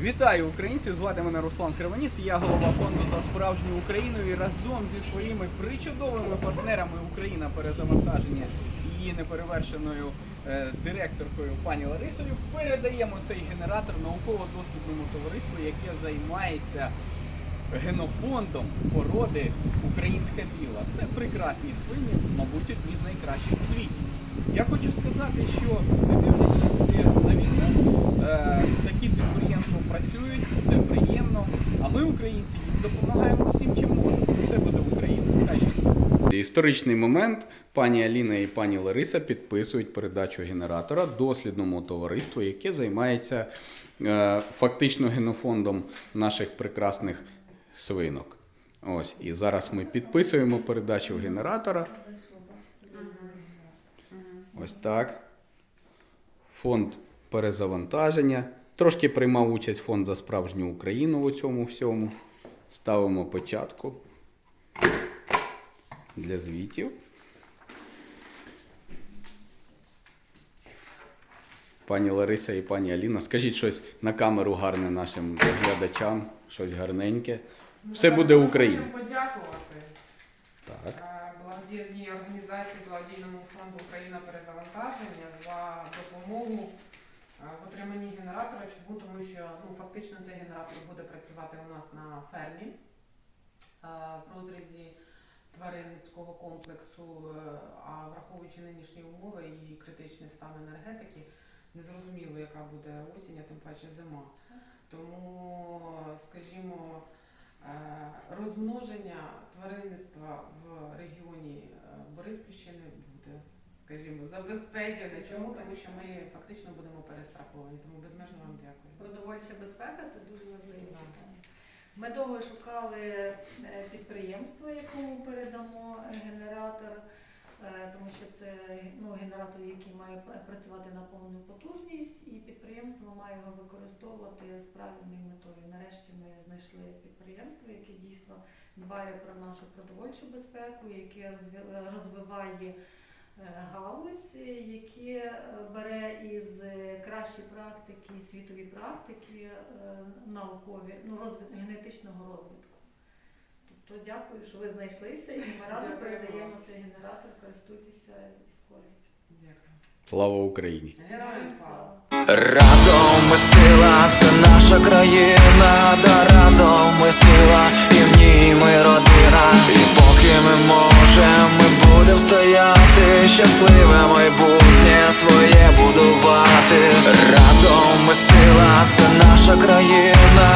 Вітаю українців! Звати мене Руслан Кривоніс. Я голова фонду за справжню Україну і разом зі своїми причудовими партнерами Україна перезавантаження її неперевершеною е, директоркою пані Ларисою передаємо цей генератор науково-дослідному товариству, яке займається генофондом породи українська біла. Це прекрасні свині, мабуть, одні з найкращих в світі. Я хочу сказати, що ми, українці, допомагаємо всім, чим можемо. Все буде Україна. Хай. Історичний момент. Пані Аліна і пані Лариса підписують передачу генератора дослідному товариству, яке займається е, фактично генофондом наших прекрасних свинок. Ось і зараз ми підписуємо передачу генератора. Ось так. Фонд перезавантаження. Трошки приймав участь фонд за справжню Україну у цьому всьому. Ставимо початку для звітів. Пані Лариса і пані Аліна, скажіть щось на камеру гарне нашим глядачам, щось гарненьке. Все буде Україна. Хочу подякувати Так. е, благодійній організації благодійному фонду Україна перезавантаження за допомогу в отриманні генератора. Чому? Тому що ну, фактично цей генератор буде працювати у нас на фермі е, в розрізі тваринницького комплексу, е, а враховуючи нинішні умови і критичний стан енергетики, незрозуміло, яка буде осінь, а тим паче зима. Тому, скажімо, Е, Розмноження тваринництва в регіоні е, Бориспільщини буде, скажімо, забезпечене. Чому? Тому що ми фактично будемо перестраховані. Тому безмежно вам дякую. Продовольча безпека це дуже питання. Ми довго шукали е, підприємство, якому передамо е, генератор, е, тому що це ну, генератор, який має працювати на повну потужність, і підприємство має його використовувати з правильною метою. Нарешті ми знайшли підприємство, яке дійсно дбає про нашу продовольчу безпеку, яке розвиває галузь, е, яке е, бере із е, кращі практики, світові практики е, наукові, ну, розвит, генетичного розвитку. Тобто дякую, що ви знайшлися і ми радо передаємо цей генератор, користуйтеся із користю. Дякую. Слава Україні! Героям слава! Разом ми сила, це наша країна, да разом ми сила, і в ній ми родина. І поки ми можемо, щасливе майбутнє своє будувати. Разом ми сила, це наша країна.